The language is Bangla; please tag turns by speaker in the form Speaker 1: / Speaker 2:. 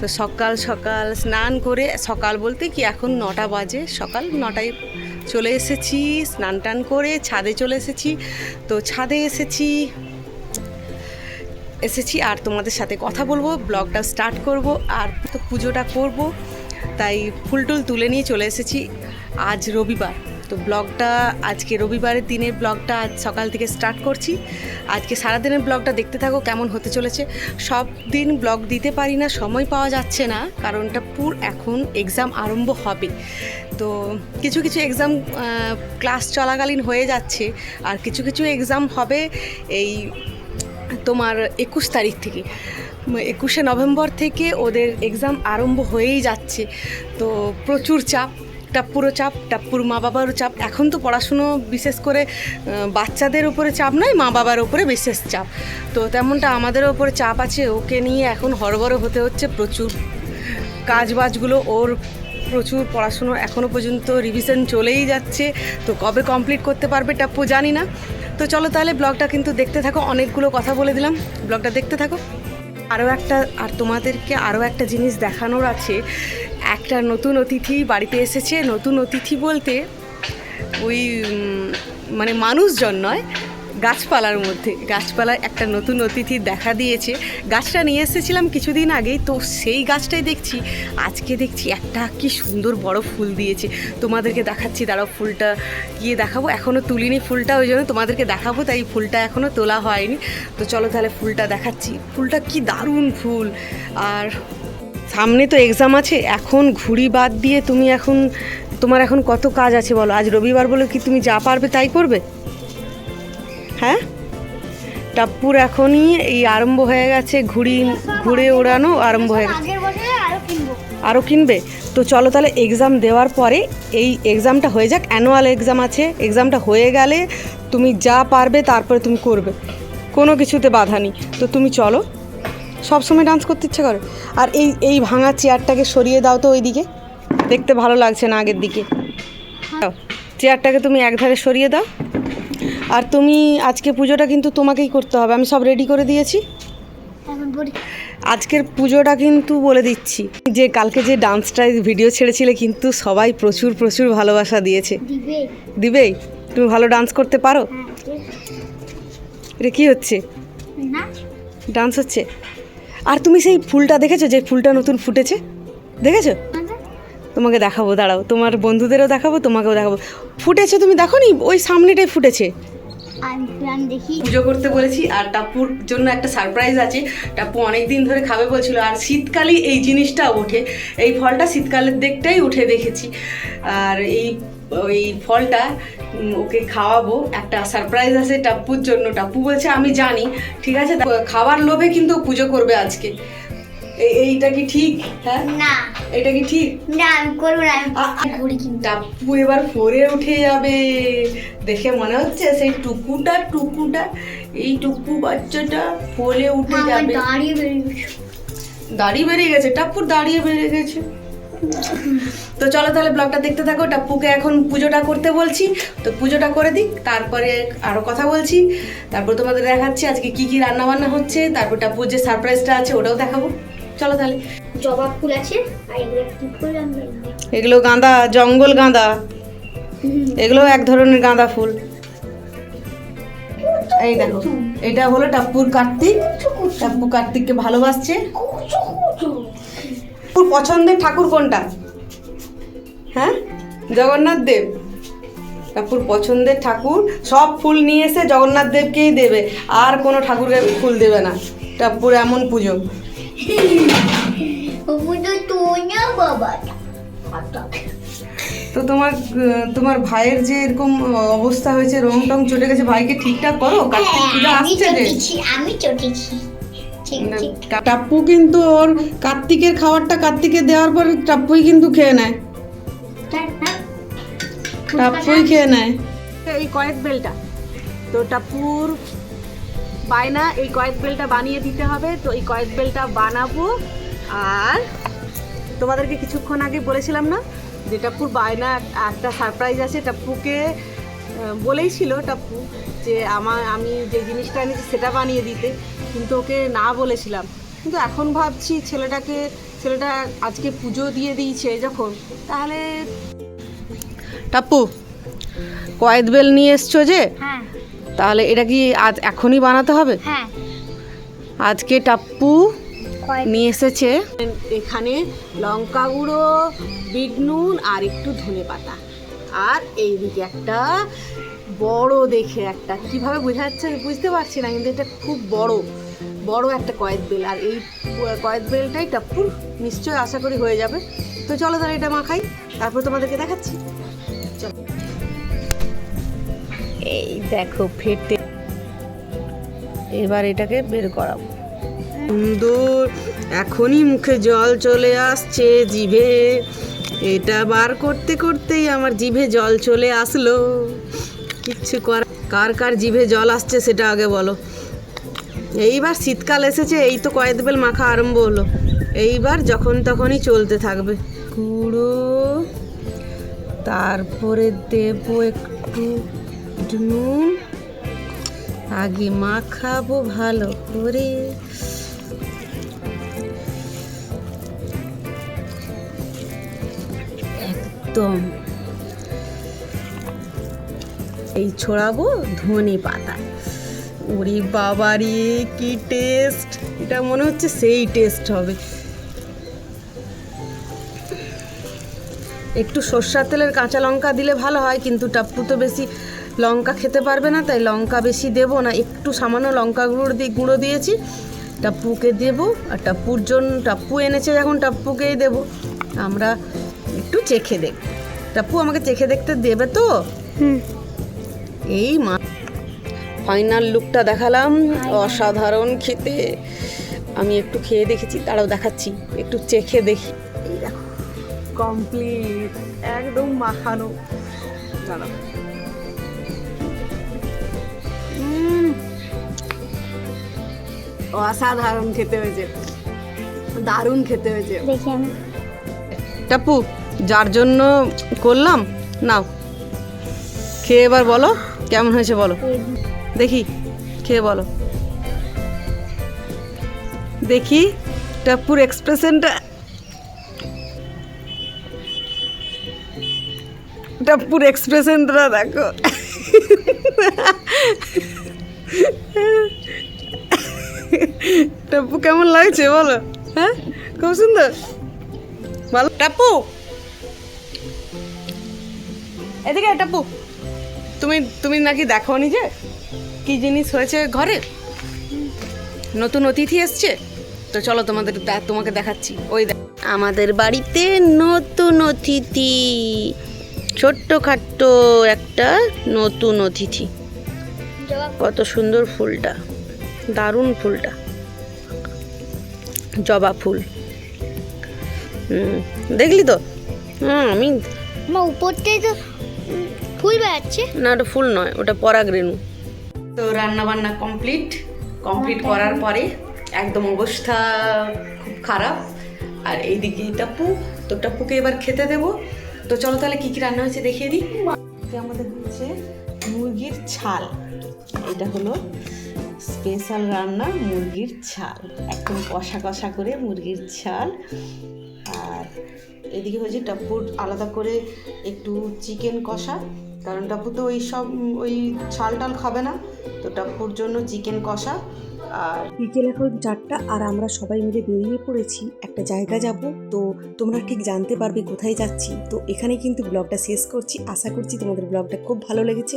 Speaker 1: তো সকাল সকাল স্নান করে সকাল বলতে কি এখন নটা বাজে, সকাল নটায় চলে এসেছি, স্নান টান করে ছাদে চলে এসেছি। তো ছাদে এসেছি এসেছি আর তোমাদের সাথে কথা বলব, ব্লগটা স্টার্ট করব। আর তো পুজোটা করব, তাই ফুল টুল তুলে নিয়ে চলে এসেছি আজ রবিবার। তো ব্লগটা আজকে রবিবারের দিনের ব্লগটা আজ সকাল থেকে স্টার্ট করছি। আজকে সারাদিনের ব্লগটা দেখতে থাকো, কেমন হতে চলেছে। সব দিন ব্লগ দিতে পারি না, সময় পাওয়া যাচ্ছে না, কারণটা পুর এখন এক্সাম আরম্ভ হবে। তো কিছু কিছু এক্সাম ক্লাস চলাকালীন হয়ে যাচ্ছে, আর কিছু কিছু এক্সাম হবে এই তোমার একুশ তারিখ থেকে। একুশে নভেম্বর থেকে ওদের এক্সাম আরম্ভ হয়েই যাচ্ছে। তো প্রচুর চাপ টাপ্পুরও চাপ, টাপ্পুর মা বাবারও চাপ। এখন তো পড়াশুনো বিশেষ করে বাচ্চাদের উপরে চাপ নয় মা বাবার উপরে বিশেষ চাপ। তো তেমনটা আমাদের ওপরে চাপ আছে, ওকে নিয়ে এখন হরবড় হতে হচ্ছে প্রচুর। কাজ বাজগুলো ওর প্রচুর পড়াশুনো এখনও পর্যন্ত রিভিশন চলেই যাচ্ছে। তো কবে কমপ্লিট করতে পারবে টাপ্পু জানি না। তো চলো তাহলে ব্লগটা কিন্তু দেখতে থাকো, অনেকগুলো কথা বলে দিলাম। ব্লগটা দেখতে থাকো। আরও একটা, আর তোমাদেরকে আরও একটা জিনিস দেখানোর আছে। একটা নতুন অতিথি বাড়িতে এসেছে। নতুন অতিথি বলতে ওই মানে মানুষজন নয়, গাছপালার মধ্যে। গাছপালায় একটা নতুন অতিথি দেখা দিয়েছে। গাছটা নিয়ে এসেছিলাম কিছুদিন আগেই, তো সেই গাছটাই দেখছি। আজকে দেখছি একটা কি সুন্দর বড় ফুল দিয়েছে। তোমাদেরকে দেখাচ্ছি, দাঁড়াও ফুলটা গিয়ে দেখাবো। এখনও তুলিনি ফুলটা, ওই জন্য তোমাদেরকে দেখাবো, তাই ফুলটা এখনও তোলা হয়নি। তো চলো তাহলে ফুলটা দেখাচ্ছি। ফুলটা কি দারুণ ফুল। আর সামনে তো এক্সাম আছে, এখন ঘুড়ি বাদ দিয়ে তুমি এখন, তোমার এখন কত কাজ আছে বলো? আজ রবিবার বলে কি তুমি যা পারবে তাই করবে? হ্যাঁ? টাপ্পুর এখনই এই আরম্ভ হয়ে গেছে, ঘুড়ি ঘুরে ওড়ানো আরম্ভ হয়ে গেছে। আরও কিনবে? তো চলো তাহলে এক্সাম দেওয়ার পরে এই এক্সামটা হয়ে যাক অ্যানুয়াল এক্সাম আছে এক্সামটা হয়ে গেলে তুমি যা পারবে তারপরে তুমি করবে। কোনো কিছুতে বাধা নেই। তো তুমি চলো। সব সময় ডান্স করতে ইচ্ছে করে। আর এই এই ভাঙা চেয়ারটাকে সরিয়ে দাও তো ওইদিকে। দেখতে ভালো লাগছে না আগের দিকে। চেয়ারটাকে তুমি একধারে সরিয়ে দাও। আর তুমি আজকে পুজোটা কিন্তু তোমাকেই করতে হবে। আমি সব রেডি করে দিয়েছি। আজকের পুজোটা কিন্তু বলে দিচ্ছি। যে কালকে যে ডান্সটা ভিডিও ছেড়েছিলে কিন্তু সবাই প্রচুর প্রচুর ভালোবাসা দিয়েছে।
Speaker 2: দিবে।
Speaker 1: দিবেই তুমি ভালো ডান্স করতে পারো?
Speaker 2: হ্যাঁ
Speaker 1: এটা কি হচ্ছে? ডান্স হচ্ছে? আর তুমি সেই ফুলটা দেখেছ? যে ফুলটা নতুন ফুটেছে? দেখেছ? তোমাকে দেখাবো, দাঁড়াও। তোমার বন্ধুদেরও দেখাবো, তোমাকেও দেখাবো। ফুটেছে তুমি দেখো নি ওই সামনেটাই ফুটেছে। পুজো করতে বলেছি, আর টাপুর জন্য একটা সারপ্রাইজ আছে। টাপু অনেক দিন ধরে খাবে বলছিল, আর শীতকালেই এই জিনিসটা ওঠে। এই ফলটা শীতকালের দিকটাই উঠে দেখেছি। আর এই ওই ফলটা ওকে খাওয়াবো। একটা সারপ্রাইজ আছে টাপ্পুর জন্য। টাপ্পু বলছে আমি জানি। ঠিক আছে? খাবার লোভে কিন্তু পুজো করবে আজকে। এইটা কি ঠিক? হ্যাঁ?
Speaker 2: না।
Speaker 1: এটা কি ঠিক?
Speaker 2: না আমি করব না
Speaker 1: টাপ্পু এবার ফোরে উঠে যাবে। দেখে মনে হচ্ছে সেই টুকুটা টুকুটা এই টুকু বাচ্চাটা ফোলে উঠে যাবে।
Speaker 2: দাঁড়িয়ে বেরিয়ে
Speaker 1: দাড়ি বেরিয়ে গেছে? টাপ্পুর দাঁড়িয়ে বেরিয়ে গেছে। তো চলো তাহলে ব্লগটা দেখতে থাকো। টাপ্পুকে এখন পুজোটা করতে বলছি। তো পুজোটা করে দিক তারপরে আরও কথা বলছি। তারপর তোমাদের দেখাচ্ছি আজকে কি কি রান্না বান্না হচ্ছে। তারপর টাপ্পুর যে সারপ্রাইজটা আছে ওটাও দেখাবো। চলো তাহলে।
Speaker 2: জবা ফুল আছে আর এগুলো কি
Speaker 1: এগুলো গাঁদা জঙ্গল গাঁদা। এগুলো এক ধরনের গাঁদা ফুল। এই দেখো এটা হলো টাপ্পুর কার্তিক। টাপ্পু কার্তিককে ভালোবাসছে। পছন্দের ঠাকুর কোনটা? হ্যাঁ? জগন্নাথ দেব। ঠাকুর পছন্দের ঠাকুর সব ফুল নিয়ে এসে জগন্নাথ দেবকেই দেবে। আর কোনো ঠাকুরকে ফুল দেবে না। টাপ্পুর এমন পুজো। তো তোমার তোমার ভাইয়ের যে এরকম অবস্থা হয়েছে রং টং চলে গেছে ভাইকে ঠিকঠাক করো? কার্তিক পূজা
Speaker 2: হ্যাঁ,
Speaker 1: আসছে যে?
Speaker 2: আমি চটেছি।
Speaker 1: টাপ্পু কিন্তু ওর কার্তিকের খাবারটা কার্তিকে দেওয়ার পর টাপ্পুই কিন্তু খেয়ে নেয়। টাপ্পুই খেয়ে নেয়। এই কয়েক বেলটা। তো টাপ্পুর বায়না এই কয়েক বেলটা বানিয়ে দিতে হবে। তো এই কয়েক বেলটা বানাবো। আর তোমাদেরকে কিছুক্ষণ আগে বলেছিলাম না যে টাপ্পুর বায়না একটা সারপ্রাইজ আছে। টাপ্পুকে বলেই ছিল টাপ্পু যে আমার আমি যে জিনিসটা এনেছি সেটা বানিয়ে দিতে। কিন্তু ওকে না বলেছিলাম। কিন্তু এখন ভাবছি ছেলেটাকে ছেলেটা আজকে পুজো দিয়ে দিয়েছে যখন তাহলে টাপ্পু কয়েদ বেল নিয়ে এসছো যে?
Speaker 2: হ্যাঁ।
Speaker 1: তাহলে এটা কি আজ এখনই বানাতে হবে?
Speaker 2: হ্যাঁ।
Speaker 1: আজকে টাপ্পু নিয়ে এসেছে। এখানে লঙ্কা গুঁড়ো বিট নুন আর একটু ধনে পাতা। আর এইদিকে একটা বড় দেখে একটা। কীভাবে বোঝা যাচ্ছে বুঝতে পারছি না কিন্তু এটা খুব বড়। বড় একটা কয়েদ বেল আর এই কয়েদ বেলটাই টাপ্পুর। নিশ্চয়ই আশা করি হয়ে যাবে। তো চলো তাহলে এটা মাখাই তারপর তোমাদেরকে দেখাচ্ছি। চলো। এই দেখো ফেটে। এবার এটাকে বের করাবো। সুন্দর এখনই মুখে জল চলে আসছে জিভে। এটা বার করতে করতেই আমার জিভে জল চলে আসলো। কিচ্ছু কর কার কার জিভে জল আসছে সেটা আগে বলো। এইবার শীতকাল এসেছে, এই তো কয়েক বেল মাখা আরম্ভ হলো। এইবার যখন তখনই চলতে থাকবে। কুড়ো তারপরে দেবো একটু নুন। আগে মাখাবো ভালো করে। একদম। এই ছড়াবো ধনে পাতা। ওরে বাবারি কি টেস্ট এটা মনে হচ্ছে সেই টেস্ট হবে। একটু সর্ষার তেলের কাঁচা লঙ্কা দিলে ভালো হয় কিন্তু টাপ্পু তো বেশি লঙ্কা খেতে পারবে না তাই লঙ্কা বেশি দেবো না। একটু সামান্য লঙ্কা গুঁড়ো দিয়ে গুঁড়ো দিয়েছি টাপ্পুকে দেবো আর টাপ্পুর জন্য টাপ্পু এনেছে যখন টাপ্পুকেই দেবো। আমরা একটু চেখে দেখ টাপ্পু আমাকে চেখে দেখতে দেবে তো?
Speaker 2: হুম।
Speaker 1: এই মা ফাইনাল লুকটা দেখালাম। অসাধারণ খেতে। আমি একটু খেয়ে দেখেছি তারাও দেখাচ্ছি। একটু চেখে দেখি। এই দেখো কমপ্লিট একদম মাখানো। দাঁড়াও। অসাধারণ খেতে হয়েছে। দারুণ খেতে হয়েছে।
Speaker 2: দেখি আমি।
Speaker 1: টাপু যার জন্য করলাম নাও। খেয়ে এবার বলো কেমন হয়েছে বলো। দেখি, খেয়ে বলো। দেখি টাপুর এক্সপ্রেশনটা। টাপুর এক্সপ্রেশনটা দেখো। টাপু কেমন লাগছে বলো? হ্যাঁ? খুব সুন্দর। ভালো। টাপু এদিকে টাপু তুমি তুমি নাকি দেখো নি যে? কি জিনিস হয়েছে ঘরে? নতুন অতিথি এসছে? তো চলো তোমাদের তোমাকে দেখাচ্ছি। ওই আমাদের বাড়িতে নতুন অতিথি। ছোট্ট খাট্ট একটা নতুন অতিথি। কত সুন্দর ফুলটা। দারুণ ফুলটা। জবা ফুল। দেখলি তো? হুম আমি
Speaker 2: আমার উপরটাই ফুল বেড়াচ্ছে।
Speaker 1: না ওটা ফুল নয় ওটা পরাগ রেণু। তো রান্না বান্না কমপ্লিট কমপ্লিট করার পরে একদম অবস্থা খুব খারাপ। আর এইদিকে টাপ্পু তো টাপ্পুকে এবার খেতে দেবো। তো চলো তাহলে কী কী রান্না হয়েছে দেখিয়ে দিই। আমাদের হচ্ছে মুরগির ছাল। এটা হলো স্পেশাল রান্না মুরগির ছাল। একদম কষা কষা করে মুরগির ছাল। আর এদিকে হয়েছে টাপ্পুর আলাদা করে একটু চিকেন কষা, কারণ টাপ্পু তো ওই সব, ওই ছাল টাল খাবে না, তো টাপ্পুর জন্য চিকেন কষা আর
Speaker 3: বিকেল এখন চারটা আর আমরা সবাই মিলে বেরিয়ে পড়েছি একটা জায়গা যাব। তো তোমরা ঠিক জানতে পারবে কোথায় যাচ্ছি। তো এখানে কিন্তু ব্লগটা শেষ করছি। আশা করছি তোমাদের ব্লগটা খুব ভালো লেগেছে।